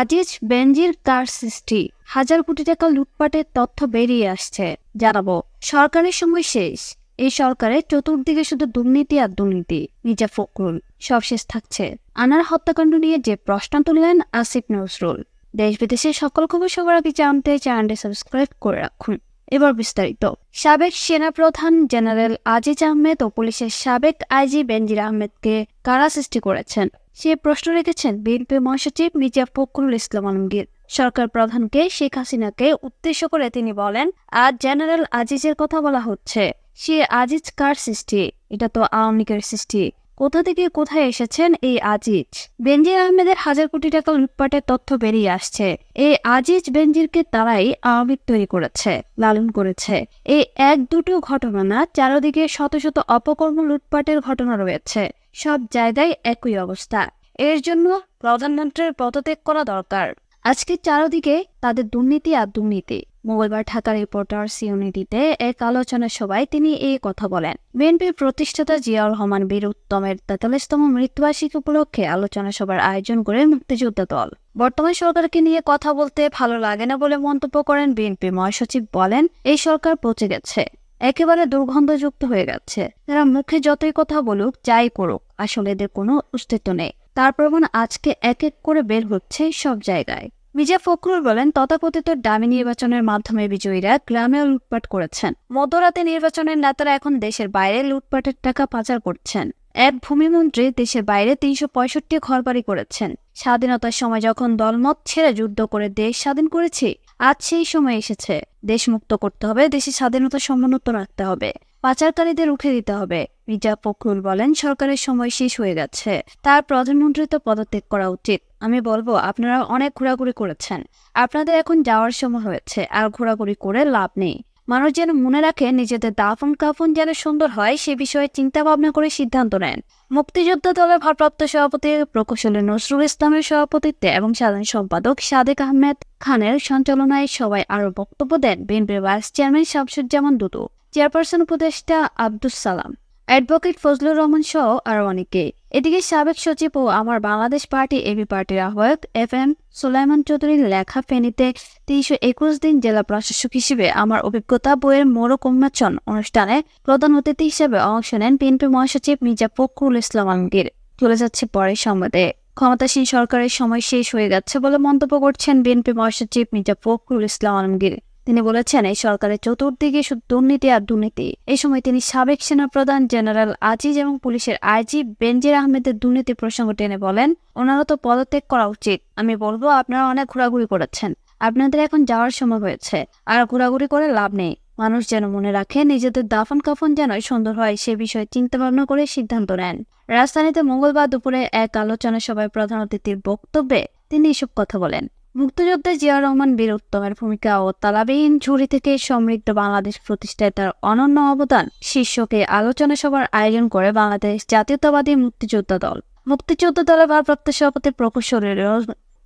আজিজ বেনজির কার সৃষ্টি। হাজার কোটি টাকা লুটপাটের তথ্য বেরিয়ে আসছে। জানাব, সরকারের সময় শেষ। এই সরকারের চতুর্দিকে শুধু দুর্নীতি আর দুর্নীতি। মির্জা ফখরুল। সবশেষ থাকছে। আনার হত্যাকাণ্ড নিয়ে যে প্রশ্ন তুললেন আসিফ নজরুল। দেশ বিদেশের সকল খবর সবার আগে জানতে চ্যানেলটি সাবস্ক্রাইব করে রাখুন। এবার বিস্তারিত। সাবেক সেনাপ্রধান জেনারেল আজিজ আহমেদ ও পুলিশের সাবেক আইজি বেনজির আহমেদকে কারা সৃষ্টি করেছেন? সে প্রশ্ন রেখেছেন বিএনপি মহাসচিব মির্জা ফখরুল ইসলাম আলমগীর। সরকার প্রধানকে শেখ হাসিনাকে উদ্দেশ্য করে তিনি বলেন, আজ জেনারেল আজিজের কথা বলা হচ্ছে। সে আজিজ কার সৃষ্টি? এটা তো আওয়ামী লীগের সৃষ্টি। কোথা থেকে কোথায় এসেছেন এই আজিজ? বেনজির আহমেদের হাজার কোটি টাকা লুটপাটের তথ্য বেরিয়ে আসছে। এই আজিজ বেনজিরকে তারাই আওয়ামী তৈরি করেছে, লালন করেছে। এই এক দুটো ঘটনা না, চারদিকে শত শত অপকর্ম লুটপাটের ঘটনা রয়েছে। সব জায়গায় একই অবস্থা। এর জন্য প্রধানমন্ত্রীর পদত্যাগ করা দরকার। আজকে চারদিকে তাদের দুর্নীতি আর দুর্নীতি। মঙ্গলবার ঢাকা রিপোর্টার সিউনিটিতে এক আলোচনা সভায় তিনি এই কথা বলেন। বিএনপির প্রতিষ্ঠাতা জিয়াউর রহমান বীর উত্তমের তেতাল্লিশতম মৃত্যুবার্ষিকী উপলক্ষে আলোচনা সভার আয়োজন করে মুক্তিযোদ্ধা দল। বর্তমান সরকারকে নিয়ে কথা বলতে ভালো লাগে না বলে মন্তব্য করেন বিএনপি মহাসচিব বলেন, এই সরকার পচে গেছে। একেবারে দুর্গন্ধযুক্ত হয়ে গেছে। তারা মুখে যতই কথা বলুক, যাই করুক। আসলে এদের কোনো অস্তিত্ব নেই। তার প্রমাণ আজকে এক এক করে বের হচ্ছে সব জায়গায়। মির্জা ফখরুল বলেন, তথাকথিত ডামি নির্বাচনের মাধ্যমে বিজয়ীরা গ্রামেও লুটপাট করেছেন। মধ্যরাতে নির্বাচনের নেতারা এখন দেশের বাইরে লুটপাটের টাকা পাচার করছেন। এক ভূমিমন্ত্রী দেশের বাইরে তিনশো পঁয়ষট্টি ঘরবাড়ি করেছেন। স্বাধীনতার সময় যখন দলমত ছেড়ে যুদ্ধ করে দেশ স্বাধীন করেছি, আজ সেই সময় এসেছে। দেশ মুক্ত করতে হবে, দেশের স্বাধীনতা সমুন্নত রাখতে হবে। পাচারকারীদের উঠে দিতে হবে। মির্জা ফখরুল বলেন, সরকারের সময় শেষ হয়ে গেছে তার প্রধানমন্ত্রী তো পদত্যাগ করা উচিত। আমি বলব, আপনারা অনেক ঘোরাঘুরি করেছেন। আপনাদের এখন যাওয়ার সময় হয়েছে। আর ঘোরাঘুরি করে লাভ নেই। মানুষ যেন মনে রাখে নিজেদের দাফন কাফন যেন সুন্দর হয় সে বিষয়ে চিন্তা ভাবনা করে সিদ্ধান্ত নেন। মুক্তিযোদ্ধা দলের ভারপ্রাপ্ত সভাপতি প্রকৌশলী নজরুল ইসলামের সভাপতিত্বে এবং সাধারণ সম্পাদক সাদেক আহমেদ খানের সঞ্চালনায় সবাই আরও বক্তব্য দেন বিএনপির vice chairman Shamsuzzaman Dudu, chairperson উপদেষ্টা আব্দুস সালাম। অ্যাডভোকেট ফজলুর রহমান সহ আরও অনেকে। এদিকে সাবেক সচিব ও আমার বাংলাদেশ পার্টি এবি পার্টির আহ্বায়ক এফ এম সুলাইমান চৌধুরীর লেখা ফেনীতে তিনশো একুশ দিন জেলা প্রশাসক হিসেবে আমার অভিজ্ঞতা বইয়ের মোড়ক উন্মোচন অনুষ্ঠানে প্রধান অতিথি হিসেবে অংশ নেন বিএনপি মহাসচিব মির্জা ফখরুল ইসলাম আলমগীর। চলে যাচ্ছে পরের সংবাদে। ক্ষমতাসীন সরকারের সময় শেষ হয়ে যাচ্ছে বলে মন্তব্য করছেন বিএনপি মহাসচিব মির্জা ফখরুল ইসলাম আলমগীর। তিনি বলেছেন, এই সরকারের চতুর্দিকে শুধু দুর্নীতি আর দুর্নীতি। এই সময় তিনি সাবেক সেনাপ্রধান জেনারেল আজিজ এবং পুলিশের আইজি বেনজির আহমেদের দুর্নীতি প্রসঙ্গ টেনে বলেন, ওনারা তো পদত্যাগ করা উচিত। আমি বলব, আপনারা অনেক ঘোরাঘুরি করেছেন। আপনাদের এখন যাওয়ার সময় হয়েছে। আর ঘোরাঘুরি করে লাভ নেই। মানুষ যেন মনে রাখে, নিজেদের দাফন কাফন যেন সুন্দর হয়, সে বিষয়ে চিন্তা ভাবনা করে সিদ্ধান্ত নেন। রাজধানীতে মঙ্গলবার দুপুরে এক আলোচনা সভায় প্রধান অতিথির বক্তব্যে তিনি এসব কথা বলেন। মুক্তিযোদ্ধা জিয়া রহমান বীর উত্তমের ভূমিকা ও তালাবিহীন ঝুড়ি থেকে সমৃদ্ধ বাংলাদেশ প্রতিষ্ঠায় তার অনন্য অবদান শীর্ষকে আলোচনা সভার আয়োজন করে বাংলাদেশ জাতীয়তাবাদী মুক্তিযোদ্ধা দল। মুক্তিযোদ্ধা দলের ভারপ্রাপ্ত সভাপতি প্রকৌশলী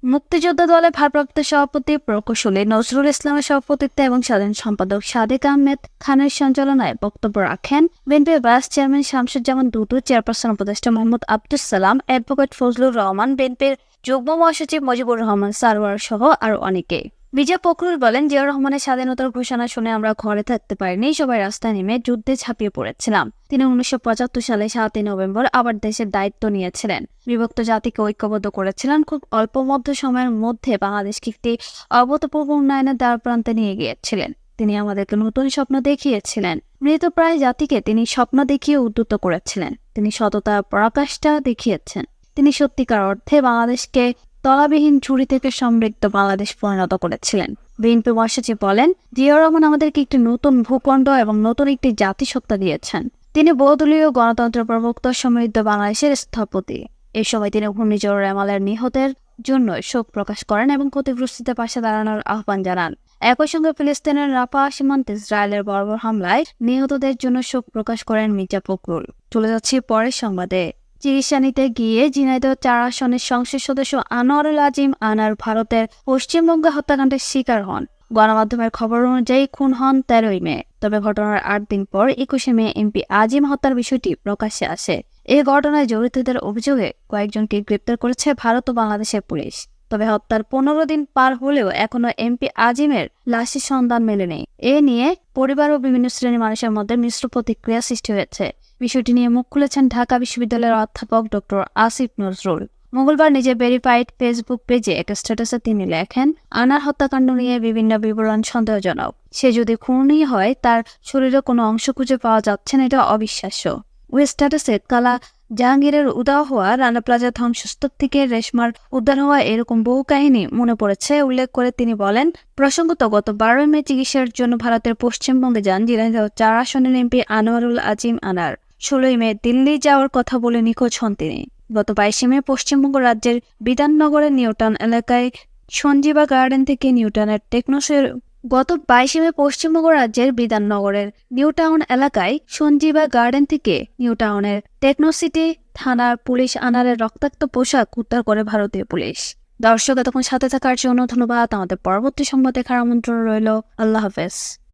মুক্তিযোদ্ধা দলের ভারপ্রাপ্ত সভাপতি প্রকৌশলী নজরুল ইসলামের সভাপতিত্বে এবং সাধারণ সম্পাদক সাদেক আহমেদ খানের সঞ্চালনায় বক্তব্য রাখেন বিএনপির vice chairman Shamsuzzaman Dudu, chairperson উপদেষ্টা মোহাম্মদ আব্দুল সালাম অ্যাডভোকেট ফজলুর রহমান বিএনপির যুগ্ম মহাসচিব মুজিবুর রহমান সারওয়ার সহ আরও অনেকে। বিজয় ফখরুল বলেন, জিয়াউর রহমানের স্বাধীনতার ঘোষণা শুনে আমরা ঘরে থাকতে পারিনি, সবাই রাস্তায় নেমে যুদ্ধে ঝাঁপিয়ে পড়েছিলাম। তিনি উনিশশো পঁচাত্তর সালে সাতই নভেম্বর আবার দেশের দায়িত্ব নিয়েছিলেন। বিভক্ত জাতিকে ঐক্যবদ্ধ করেছিলেন খুব অল্প মধ্য সময়ের মধ্যে বাংলাদেশকে একটি অভূতপূর্ব উন্নয়নের দ্বার প্রান্তে নিয়ে গিয়েছিলেন। তিনি আমাদেরকে নতুন স্বপ্ন দেখিয়েছিলেন। মৃতপ্রায় জাতিকে তিনি স্বপ্ন দেখিয়ে উদ্যুত করেছিলেন। তিনি সততা পরাকাষ্ঠা দেখিয়েছেন। তিনি সত্যিকার অর্থে বাংলাদেশকে তলাবিহীন ঝুড়ি থেকে সমৃদ্ধ বাংলাদেশ পরিণত করেছিলেন। বিএনপি মহাসচিব বলেন, জিয়াউর রহমান আমাদেরকে একটি নতুন ভূখণ্ড এবং নতুন একটি জাতিসত্তা দিয়েছেন। তিনি বহুদলীয় গণতন্ত্র প্রবক্ত সমৃদ্ধ বাংলাদেশের স্থপতি। এ সময় তিনি ঘূর্ণিঝড় রেমালের নিহতের জন্য শোক প্রকাশ করেন এবং ক্ষতিগ্রস্তদের পাশে দাঁড়ানোর আহ্বান জানান। একই সঙ্গে ফিলিস্তিনের রাফা সীমান্তে ইসরায়েলের বর্বর হামলায় নিহতদের জন্য শোক প্রকাশ করেন মির্জা ফখরুল। চলে যাচ্ছি পরের সংবাদে। চিকিৎসা নিতে গিয়ে ঝিনাইদহ চার আসনের সংসদ সদস্য আনোয়ারুল আজিম আনার ভারতের পশ্চিমবঙ্গে হত্যাকাণ্ডের শিকার হন। গণমাধ্যমের খবর অনুযায়ী খুন হন তেরোই মে। তবে ঘটনার আট দিন পর একুশে মে এমপি আজিম হত্যার বিষয়টি প্রকাশ্যে আসে। এ ঘটনায় জড়িতদের অভিযোগে কয়েকজনকে গ্রেপ্তার করেছে ভারত ও বাংলাদেশের পুলিশ। তবে হত্যার পনেরো দিন পার হলেও এখনও এমপি আজিমের লাশের সন্ধান মেলেনি এ নিয়ে পরিবার ও বিভিন্ন শ্রেণির মানুষের মধ্যে মিশ্র প্রতিক্রিয়া সৃষ্টি হয়েছে। বিষয়টি নিয়ে মুখ খুলেছেন ঢাকা বিশ্ববিদ্যালয়ের অধ্যাপক ডক্টর আসিফ নজরুল। মঙ্গলবার নিজের ভেরিফাইড ফেসবুক পেজে এক স্ট্যাটাসে তিনি লেখেন, আনার হত্যাকাণ্ড নিয়ে বিভিন্ন বিবরণ সন্দেহজনক। সে যদি খুনই হয়, তার শরীরে কোনো অংশ খুঁজে পাওয়া যাচ্ছে না, এটা অবিশ্বাস্য। ওই স্ট্যাটাসে কালা জাহাঙ্গীরের উদাও হওয়া রানা প্লাজা ধ্বংসস্তূপ থেকে রেশমার উদ্ধার হওয়া এরকম বহু কাহিনী মনে পড়েছে, উল্লেখ করে তিনি বলেন, প্রসঙ্গত গত বারোই মে চিকিৎসার জন্য ভারতের পশ্চিমবঙ্গে যান ঝিনাইদহ চার আসনের এমপি আনোয়ারুল আজিম আনার। ষোলোই মে দিল্লি যাওয়ার কথা বলে নিখোঁজ হন তিনি। গত বাইশে মে পশ্চিমবঙ্গ রাজ্যের বিধাননগরের নিউটন এলাকায় সঞ্জীবা গার্ডেন থেকে নিউটনের টেকনোসের গত বাইশে মে পশ্চিমবঙ্গ রাজ্যের বিধাননগরের নিউ টাউন এলাকায় সঞ্জীবা গার্ডেন থেকে নিউ নিউটাউনের টেকনোসিটি থানার পুলিশ আনারের রক্তাক্ত পোশাক উদ্ধার করে ভারতীয় পুলিশ। দর্শক, এতক্ষণ সাথে থাকার জন্য ধন্যবাদ। আমাদের পরবর্তী সংবাদ দেখার আমন্ত্রণ রইল। আল্লাহ হাফেজ।